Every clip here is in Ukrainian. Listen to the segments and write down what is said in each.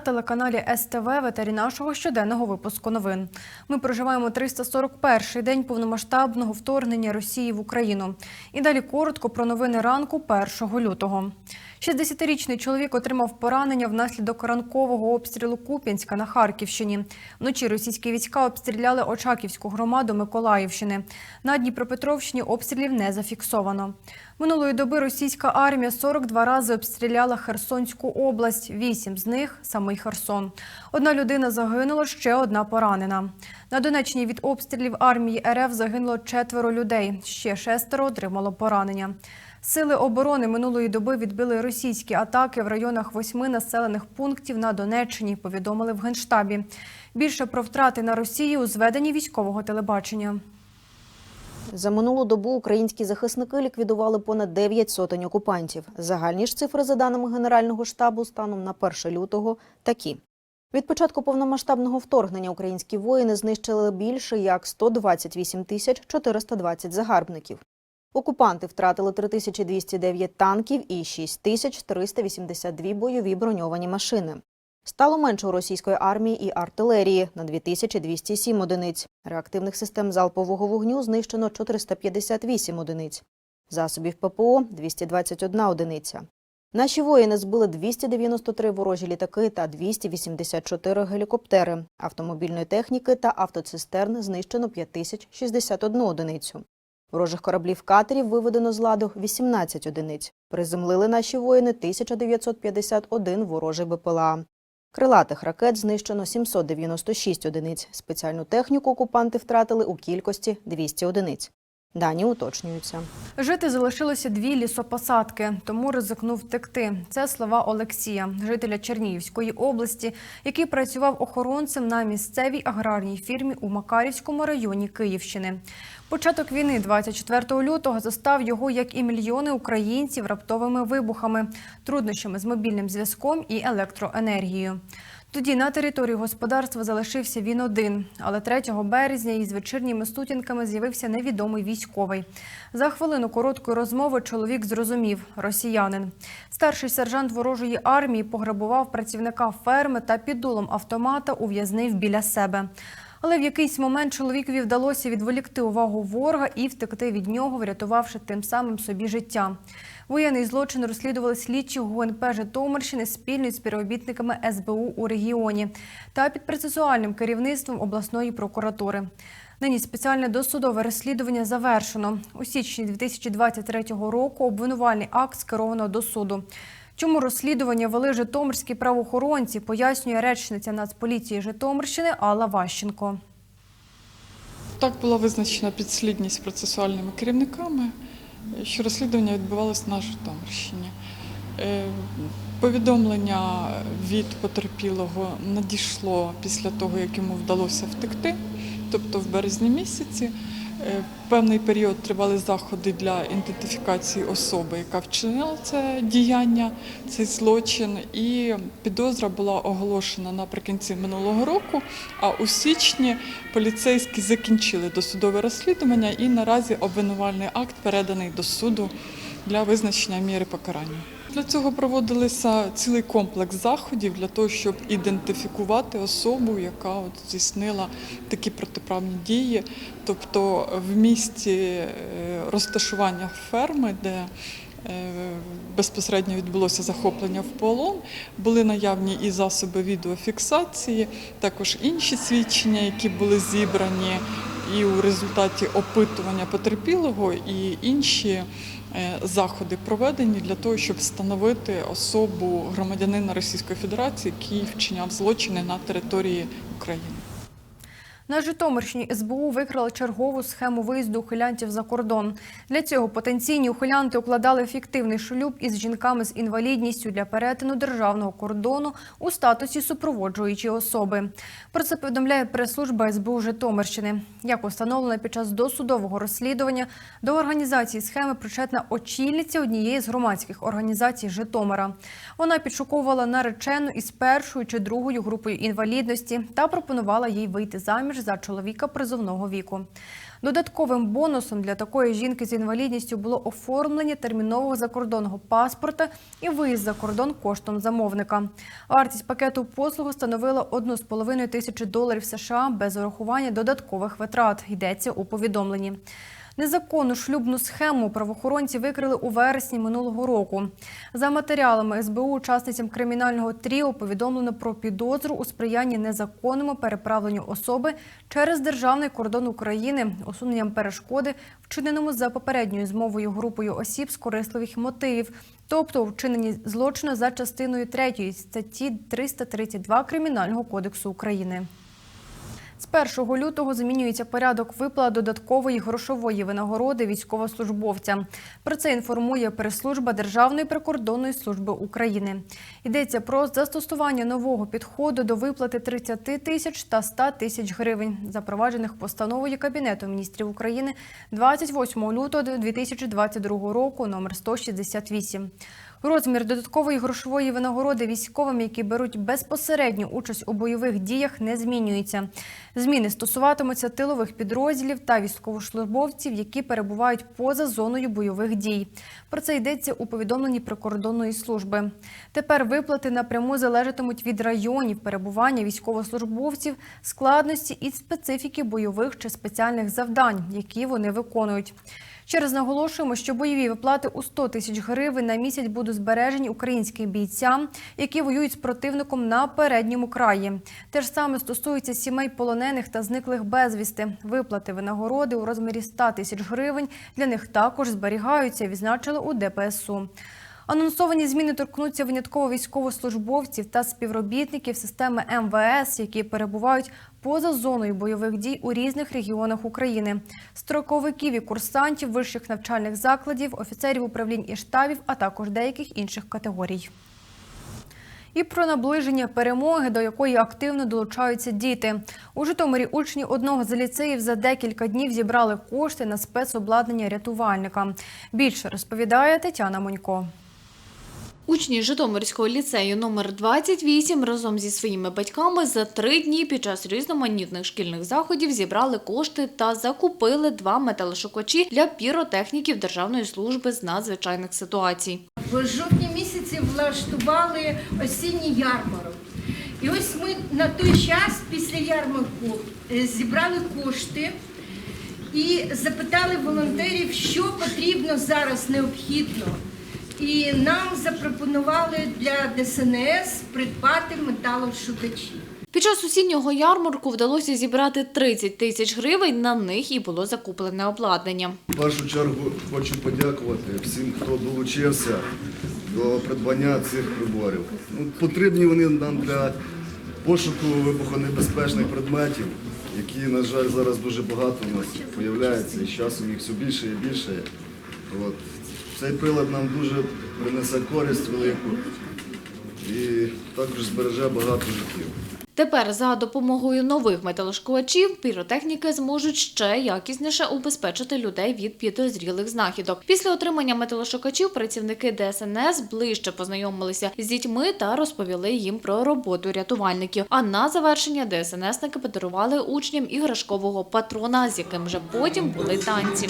Телеканалі СТВ в етері нашого щоденного випуску новин. Ми проживаємо 341-й день повномасштабного вторгнення Росії в Україну. І далі коротко про новини ранку 1 лютого. 60-річний чоловік отримав поранення внаслідок ранкового обстрілу Куп'янська на Харківщині. Вночі російські війська обстріляли Очаківську громаду Миколаївщини. На Дніпропетровщині обстрілів не зафіксовано. Минулої доби російська армія 42 рази обстріляла Херсонську область. Вісім з них самий Херсон. Одна людина загинула, ще одна поранена. На Донеччині від обстрілів армії РФ загинуло четверо людей. Ще шестеро отримало поранення. Сили оборони минулої доби відбили російські атаки в районах восьми населених пунктів на Донеччині. Повідомили в генштабі. Більше про втрати на Росії у зведенні військового телебачення. За минулу добу українські захисники ліквідували понад 9 сотень окупантів. Загальні ж цифри, за даними Генерального штабу, станом на 1 лютого такі. Від початку повномасштабного вторгнення українські воїни знищили більше як 128 тисяч 420 загарбників. Окупанти втратили 3209 танків і 6382 бойові броньовані машини. Стало менше у російської армії і артилерії на 2207 одиниць. Реактивних систем залпового вогню знищено 458 одиниць. Засобів ППО – 221 одиниця. Наші воїни збили 293 ворожі літаки та 284 гелікоптери. Автомобільної техніки та автоцистерн знищено 5061 одиницю. Ворожих кораблів катерів виведено з ладу 18 одиниць. Приземлили наші воїни 1951 ворожий БПЛА. Крилатих ракет знищено 796 одиниць. Спеціальну техніку окупанти втратили у кількості 200 одиниць. Дані уточнюються. Жити залишилося дві лісопосадки, тому ризикнув втекти. Це слова Олексія, жителя Чернігівської області, який працював охоронцем на місцевій аграрній фірмі у Макарівському районі Київщини. Початок війни 24 лютого застав його, як і мільйони українців, раптовими вибухами, труднощами з мобільним зв'язком і електроенергією. Тоді на території господарства залишився він один, але 3 березня із вечірніми сутінками з'явився невідомий військовий. За хвилину короткої розмови чоловік зрозумів – росіянин. Старший сержант ворожої армії пограбував працівника ферми та під дулом автомата ув'язнив біля себе. Але в якийсь момент чоловікові вдалося відволікти увагу ворога і втекти від нього, врятувавши тим самим собі життя. Воєнний злочин розслідували слідчі ГУНП Житомирщини спільно з співробітниками СБУ у регіоні та під процесуальним керівництвом обласної прокуратури. Нині спеціальне досудове розслідування завершено. У січні 2023 року обвинувальний акт скеровано до суду. Чому розслідування вели житомирські правоохоронці, пояснює речниця Нацполіції Житомирщини Алла Ващенко. Так була визначена підслідність процесуальними керівниками, що розслідування відбувалося на Житомирщині. Е, Повідомлення від потерпілого надійшло після того, як йому вдалося втекти, тобто в березні місяці. Е, Певний період тривали заходи для ідентифікації особи, яка вчинила це діяння, цей злочин, і підозра була оголошена наприкінці минулого року. А у січні поліцейські закінчили досудове розслідування і наразі обвинувальний акт переданий до суду для визначення міри покарання. Для цього проводилися цілий комплекс заходів для того, щоб ідентифікувати особу, яка от здійснила такі протиправні дії. Тобто в місті е, розташування ферми, де е, безпосередньо відбулося захоплення в полон, були наявні і засоби відеофіксації, також інші свідчення, які були зібрані і у результаті опитування потерпілого, і інші. Е, Заходи проведені для того, щоб встановити особу громадянина Російської Федерації, який вчиняв злочини на території України. На Житомирщині СБУ викрали чергову схему виїзду ухилянтів за кордон. Для цього потенційні ухилянти укладали фіктивний шлюб із жінками з інвалідністю для перетину державного кордону у статусі супроводжуючої особи. Про це повідомляє прес-служба СБУ Житомирщини. Як установлено під час досудового розслідування, до організації схеми причетна очільниця однієї з громадських організацій Житомира. Вона підшуковувала наречену із першою чи другою групою інвалідності та пропонувала їй вийти заміж за чоловіка призовного віку. Додатковим бонусом для такої жінки з інвалідністю було оформлення термінового закордонного паспорта і виїзд за кордон коштом замовника. Вартість пакету послуг становила 1,5 тисячі доларів США без урахування додаткових витрат. Йдеться у повідомленні. Незаконну шлюбну схему правоохоронці викрили у вересні минулого року. За матеріалами СБУ учасницям кримінального тріо повідомлено про підозру у сприянні незаконному переправленню особи через державний кордон України, усуненням перешкоди, вчиненому за попередньою змовою групою осіб з корисливих мотивів, тобто у вчиненні злочину за частиною 3 статті 332 Кримінального кодексу України. З 1 лютого змінюється порядок виплат додаткової грошової винагороди військовослужбовцям. Про це інформує прес-служба Державної прикордонної служби України. Йдеться про застосування нового підходу до виплати 30 тисяч та 100 тисяч гривень, запроваджених постановою Кабінету міністрів України 28 лютого 2022 року номер 168. Розмір додаткової грошової винагороди військовим, які беруть безпосередню участь у бойових діях, не змінюється. Зміни стосуватимуться тилових підрозділів та військовослужбовців, які перебувають поза зоною бойових дій. Про це йдеться у повідомленні прикордонної служби. Тепер виплати напряму залежатимуть від районів перебування військовослужбовців, складності і специфіки бойових чи спеціальних завдань, які вони виконують. Ще раз наголошуємо, що бойові виплати у 100 тисяч гривень на місяць будуть збережені українським бійцям, які воюють з противником на передньому краї. Те ж саме стосується сімей полонених та зниклих безвісти. Виплати винагороди у розмірі 100 тисяч гривень для них також зберігаються, відзначили у ДПСУ. Анонсовані зміни торкнуться винятково військовослужбовців та співробітників системи МВС, які перебувають поза зоною бойових дій у різних регіонах України, строковиків і курсантів вищих навчальних закладів, офіцерів управлінь і штабів, а також деяких інших категорій. І про наближення перемоги, до якої активно долучаються діти. У Житомирі учні одного з ліцеїв за декілька днів зібрали кошти на спецобладнання рятувальника. Більше розповідає Тетяна Монько. Учні Житомирського ліцею номер 28 разом зі своїми батьками за три дні під час різноманітних шкільних заходів зібрали кошти та закупили два металошукачі для піротехніків Державної служби з надзвичайних ситуацій. В жовтні місяці влаштували осінній ярмарок. І ось ми на той час після ярмарку е, зібрали кошти і запитали волонтерів, що потрібно зараз необхідно. І нам запропонували для ДСНС придбати металошукачі. Під час осіннього ярмарку вдалося зібрати 30 тисяч гривень. На них і було закуплене обладнання. В першу чергу хочу подякувати всім, хто долучився до придбання цих приборів. Ну, потрібні вони нам для пошуку вибухонебезпечних предметів, які, на жаль, зараз дуже багато у нас з'являється, і з часом їх все більше і більше. От. Цей прилад нам дуже принесе користь велику і також збереже багато життів. Тепер за допомогою нових металошкувачів піротехніки зможуть ще якісніше убезпечити людей від підозрілих знахідок. Після отримання металошукачів працівники ДСНС ближче познайомилися з дітьми та розповіли їм про роботу рятувальників. А на завершення ДСНСники подарували учням іграшкового патрона, з яким вже потім були танці.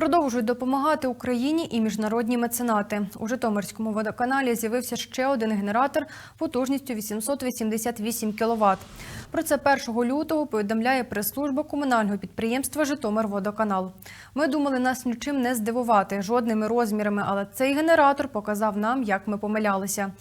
Продовжують допомагати Україні і міжнародні меценати. У Житомирському водоканалі з'явився ще один генератор потужністю 888 кВт. Про це 1 лютого повідомляє прес-служба комунального підприємства Житомирводоканал. Ми думали нас нічим не здивувати жодними розмірами, але цей генератор показав нам, як ми помилялися.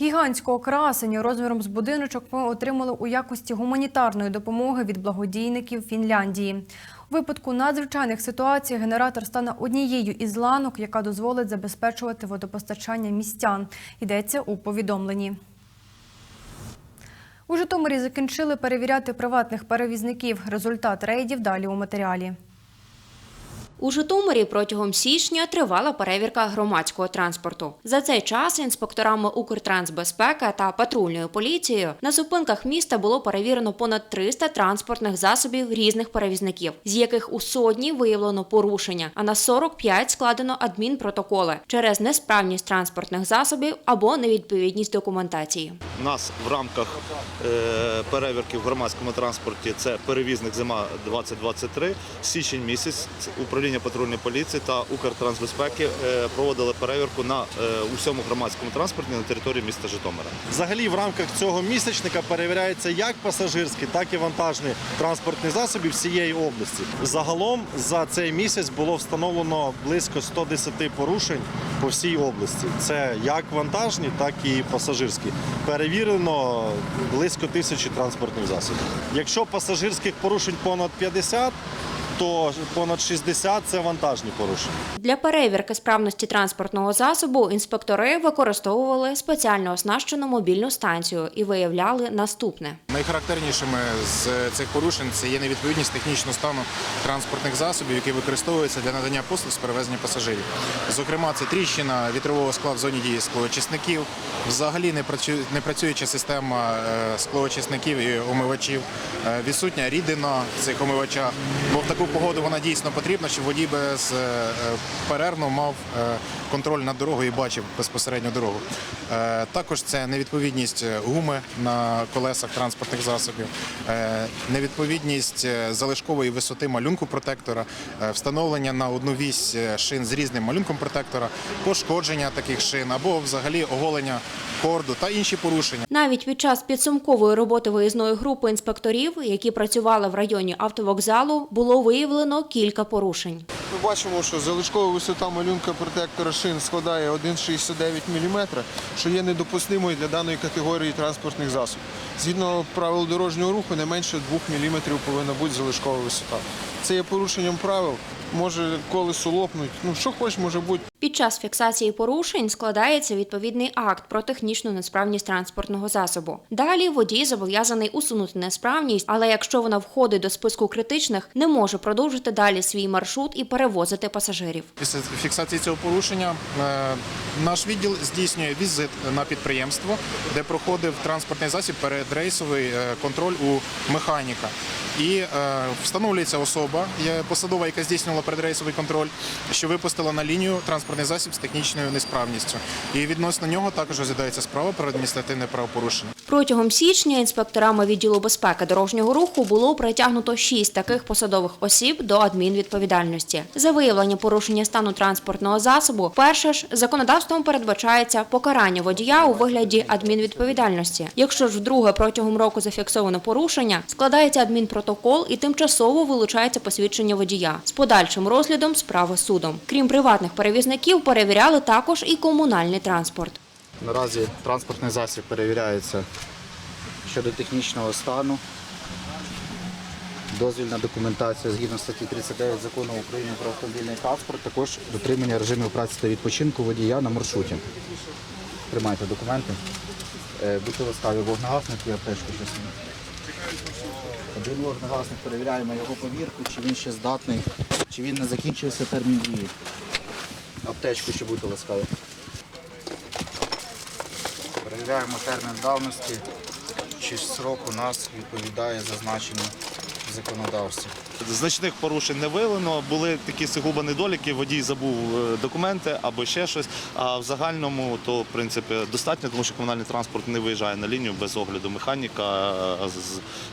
Гігантського красення розміром з будиночок ми отримали у якості гуманітарної допомоги від благодійників Фінляндії. У випадку надзвичайних ситуацій генератор стане однією із ланок, яка дозволить забезпечувати водопостачання містян. Йдеться у повідомленні. У Житомирі закінчили перевіряти приватних перевізників. Результат рейдів далі у матеріалі. У Житомирі протягом січня тривала перевірка громадського транспорту. За цей час інспекторами Укртрансбезпеки та патрульною поліцією на зупинках міста було перевірено понад 300 транспортних засобів різних перевізників, з яких у сотні виявлено порушення, а на 45 складено адмінпротоколи через несправність транспортних засобів або невідповідність документації. У нас в рамках е, перевірки в громадському транспорті це перевізник зима 2023, січень місяць це управління патрульної поліції та Укртрансбезпеки е, проводили перевірку на е, усьому громадському транспорті на території міста Житомира. Взагалі, в рамках цього місячника перевіряється як пасажирський, так і вантажний транспортні засоби всієї області. Загалом за цей місяць було встановлено близько 110 порушень по всій області. Це як вантажні, так і пасажирські. Перевірено близько тисячі транспортних засобів. Якщо пасажирських порушень понад 50, то понад 60 – це вантажні порушення. Для перевірки справності транспортного засобу інспектори використовували спеціально оснащену мобільну станцію і виявляли наступне. Найхарактернішими з цих порушень це є невідповідність технічного стану транспортних засобів, які використовуються для надання послуг з перевезення пасажирів. Зокрема, це тріщина вітрового скла в зоні дії склоочисників, взагалі не працююча система е, склоочисників і омивачів, е, відсутня рідина в цих омивачах. Бо в таку погоду вона дійсно потрібна, щоб водій без е, е, перервно мав е, контроль над дорогою і бачив безпосередньо дорогу. Також це невідповідність гуми на колесах транспортних засобів, невідповідність залишкової висоти малюнку протектора, встановлення на одну вісь шин з різним малюнком протектора, пошкодження таких шин або взагалі оголення корду та інші порушення. Навіть під час підсумкової роботи виїзної групи інспекторів, які працювали в районі автовокзалу, було виявлено кілька порушень. Ми бачимо, що залишкова висота малюнка протектора шин складає 1,69 мм, що є недопустимою для даної категорії транспортних засобів. Згідно правил дорожнього руху, не менше 2 мм повинна бути залишкова висота. Це є порушенням правил, може колесо лопнуть, ну що хоч може бути. Під час фіксації порушень складається відповідний акт про технічну несправність транспортного засобу. Далі водій зобов'язаний усунути несправність, але якщо вона входить до списку критичних, не може продовжити далі свій маршрут і перевозити пасажирів. Після фіксації цього порушення е, наш відділ здійснює візит на підприємство, де проходив транспортний засіб передрейсовий е, контроль у механіка. І е, встановлюється особа, посадова, яка здійснювала передрейсовий контроль, що випустила на лінію транспортний засіб з технічною несправністю. І відносно нього також розглядається справа про адміністративне правопорушення. Протягом січня інспекторами відділу безпеки дорожнього руху було притягнуто шість таких посадових осіб до адмінвідповідальності. За виявлення порушення стану транспортного засобу, перше ж законодавством передбачається покарання водія у вигляді адмінвідповідальності. Якщо ж вдруге протягом року зафіксовано порушення, складається адмінпротокол і тимчасово вилучається посвідчення водія з подальшим розглядом справи судом. Крім приватних перевізників, перевіряли також і комунальний транспорт. Наразі транспортний засіб перевіряється щодо технічного стану. Дозвільна документація згідно статті 39 закону України про автомобільний транспорт, також дотримання режимів праці та відпочинку водія на маршруті. Тримайте документи. Е, Будьте ласкаві, вогнегасник і аптечку щось. Один вогнегасник перевіряємо його повірку, чи він ще здатний, чи він не закінчився термін дії. Аптечку ще будьте ласкаві. Перевіряємо термін давності, чи срок у нас відповідає зазначенню в законодавстві. Значних порушень не виявлено. Були такі сугубо недоліки, водій забув е, документи або ще щось. А в загальному то в принципі достатньо, тому що комунальний транспорт не виїжджає на лінію без огляду механіка, е,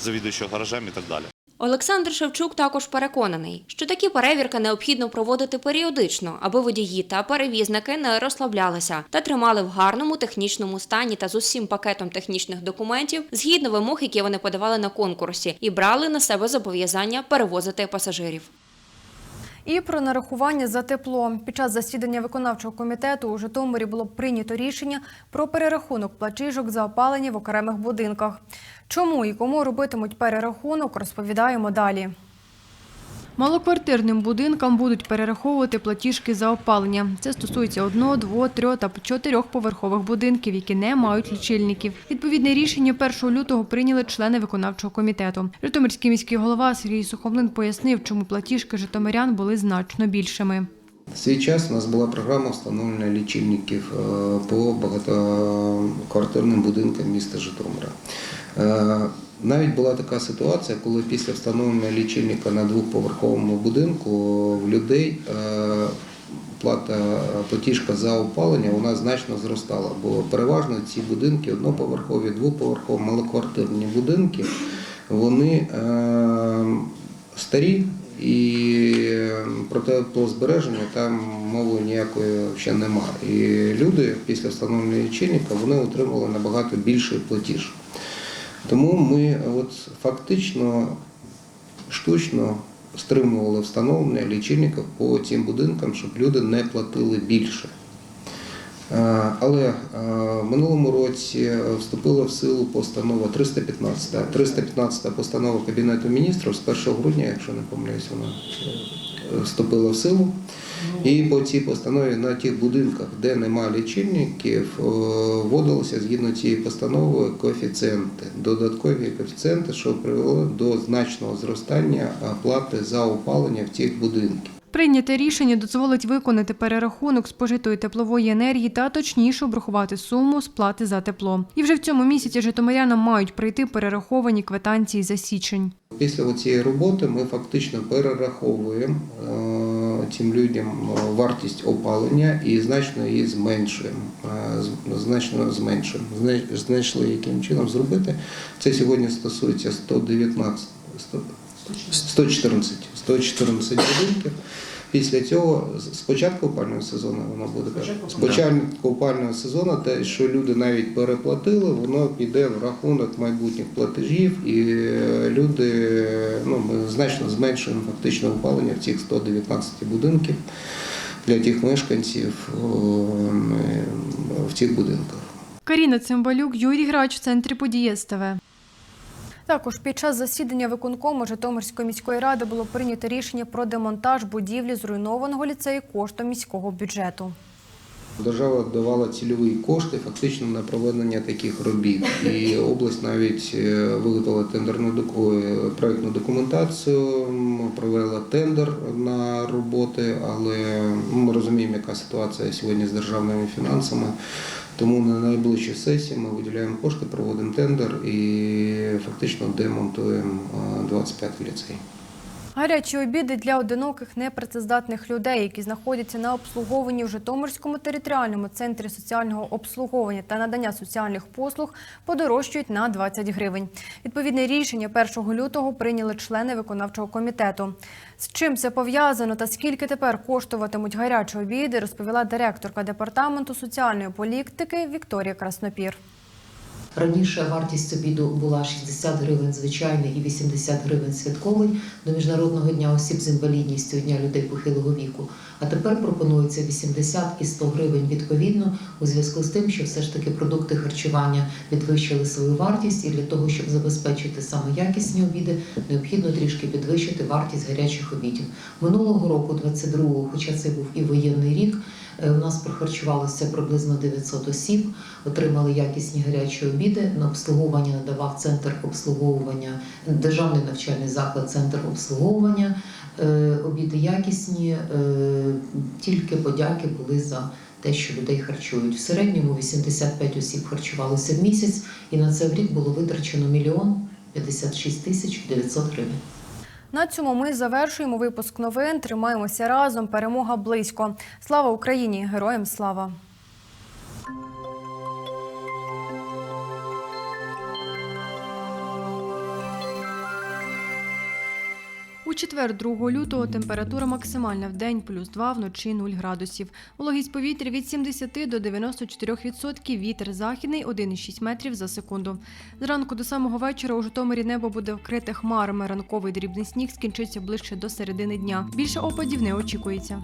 завідуючого гаражем і так далі. Олександр Шевчук також переконаний, що такі перевірки необхідно проводити періодично, аби водії та перевізники не розслаблялися та тримали в гарному технічному стані та з усім пакетом технічних документів згідно вимог, які вони подавали на конкурсі, і брали на себе зобов'язання перевозити пасажирів. І про нарахування за тепло. Під час засідання виконавчого комітету у Житомирі було прийнято рішення про перерахунок платіжок за опалення в окремих будинках. Чому і кому робитимуть перерахунок, розповідаємо далі. Малоквартирним будинкам будуть перераховувати платіжки за опалення. Це стосується одного, двох, трьох та чотирьохповерхових будинків, які не мають лічильників. Відповідне рішення 1 лютого прийняли члени виконавчого комітету. Житомирський міський голова Сергій Сухомлин пояснив, чому платіжки житомирян були значно більшими. В свій час у нас була програма встановлення лічильників е, по багатоквартирним будинкам міста Житомира. Е, Навіть була така ситуація, коли після встановлення лічильника на двохповерховому будинку в людей е, плата платіжка за опалення вона значно зростала, бо переважно ці будинки одноповерхові, двоповерхові, малоквартирні будинки, вони е, старі і про теплозбереження там мови ніякої ще немає. І люди після встановлення лічильника вони отримували набагато більший платіж. Тому ми от фактично штучно стримували встановлення лічильників по цим будинкам, щоб люди не платили більше. Е, Але е, в минулому році вступила в силу постанова 315. 315 постанова Кабінету міністрів з 1 грудня, якщо не помиляюсь, вона е, вступила в силу. І по цій постанові на тих будинках, де немає лічильників, е, вводилися згідно цієї постанови коефіцієнти, додаткові коефіцієнти, що привело до значного зростання плати за опалення в цих будинках. Прийняте рішення дозволить виконати перерахунок спожитої теплової енергії та точніше обрахувати суму сплати за тепло. І вже в цьому місяці житомирянам мають прийти перераховані квитанції за січень. Після цієї роботи ми фактично перераховуємо е, цим людям е, вартість опалення і значно її зменшуємо. Е, Значно зменшуємо. Зна- Знайшли яким чином зробити. Це сьогодні стосується 119, 100 114, 114 будинків. Після цього з- початку опального сезону воно буде з початку опального сезону, те, що люди навіть переплатили, воно піде в рахунок майбутніх платежів, і е, люди ну, ми значно зменшуємо фактично опалення в цих 119 будинків для тих мешканців е, в цих будинках. Каріна Цимбалюк, Юрій Грач в центрі події СТВ. Також під час засідання виконкому Житомирської міської ради було прийнято рішення про демонтаж будівлі зруйнованого ліцею коштом міського бюджету. Держава давала цільові кошти фактично на проведення таких робіт. І область навіть е, виготовила тендерну е, проектну документацію, провела тендер на роботи, але ми розуміємо, яка ситуація сьогодні з державними фінансами. Тому на найближчій сесії ми виділяємо кошти, проводимо тендер і фактично демонтуємо е, 25 ліцей. Гарячі обіди для одиноких непрацездатних людей, які знаходяться на обслуговуванні в Житомирському територіальному центрі соціального обслуговування та надання соціальних послуг подорожчують на 20 гривень. Відповідне рішення 1 лютого прийняли члени виконавчого комітету. З чим це пов'язано та скільки тепер коштуватимуть гарячі обіди, розповіла директорка департаменту соціальної політики Вікторія Краснопір. Раніше вартість обіду була 60 гривень звичайний і 80 гривень святковий до Міжнародного дня осіб з інвалідністю Дня людей похилого віку. А тепер пропонується 80 і 100 гривень відповідно у зв'язку з тим, що все ж таки продукти харчування підвищили свою вартість, і для того, щоб забезпечити саме якісні обіди, необхідно трішки підвищити вартість гарячих обідів. Минулого року, 22-го, хоча це був і воєнний рік. Е, У нас прохарчувалося приблизно 900 осіб, отримали якісні гарячі обіди. На обслуговування надавав центр обслуговування, державний навчальний заклад, центр обслуговування. Е, Обіди якісні, е, тільки подяки були за те, що людей харчують. В середньому 85 осіб харчувалося в місяць, і на це в рік було витрачено мільйон 56 тисяч 900 гривень. На цьому ми завершуємо випуск новин. Тримаємося разом. Перемога близько. Слава Україні! Героям слава! У четвер, 2 лютого, температура максимальна в день плюс 2, вночі 0 градусів. Вологість повітря від 70 до 94%, вітер західний 1,6 метрів за секунду. Зранку до самого вечора у Житомирі небо буде вкрите хмарами. Ранковий дрібний сніг скінчиться ближче до середини дня. Більше опадів не очікується.